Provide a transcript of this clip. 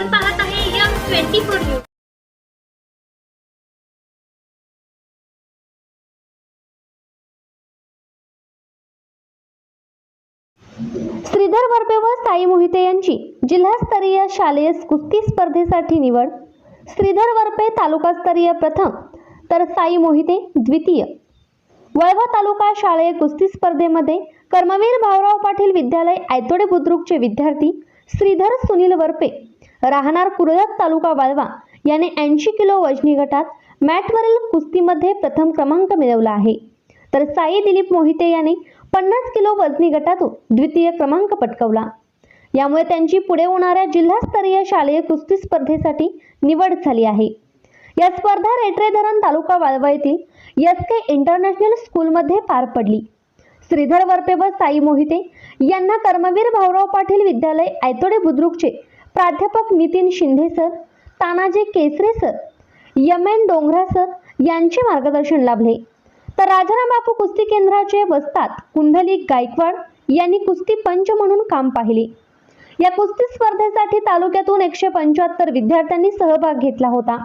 आपण पाहत आहे M twenty four news. Shridhar Varpe व साई मोहिते यांची जिल्हास्तरीय शालेय कुस्ती स्पर्धेसाठी निवड. श्रीधर वर्पे तालुकास्तरीय प्रथम तर साई मोहिते द्वितीय. वळवा तालुका शालेय कुस्ती स्पर्धेमध्ये कर्मवीर भाऊराव पाटील विद्यालय आयतोडे बुद्रुकचे विद्यार्थी श्रीधर सुनील वरपे राहणार कुरळक तालुका वाळवा याने ऐंशी किलो वजनी गटात मॅटवरील कुस्तीमध्ये प्रथम क्रमांक मिळवला आहे. तर साई दिलीप मोहिते याने पन्नास किलो वजनी गटातून द्वितीय क्रमांक पटकवला. यामुळे त्यांची पुढे होणाऱ्या जिल्हास्तरीय शालेय कुस्ती स्पर्धेसाठी निवड झाली आहे. या स्पर्धा रेटरे धरण तालुका वाळवा येथील एस के इंटरनॅशनल स्कूलमध्ये पार पडली. श्रीधर वरपे व साई मोहिते यांना कर्मवीर भाऊराव पाटील विद्यालय आयतोडे बुद्रुकचे प्राध्यापक Nitin Shinde sir Tanaji Kesare sir M N Dongra sir यांचे मार्गदर्शन लाभले. तर राजाराम बापू कुस्ती केंद्राचे वस्तात कुंडलिक गायकवाड यांनी कुस्ती पंच म्हणून काम पाहिले. या कुस्ती स्पर्धेसाठी तालुक्यातून एकशे पंच्याहत्तर विद्यार्थ्यांनी सहभाग घेतला होता.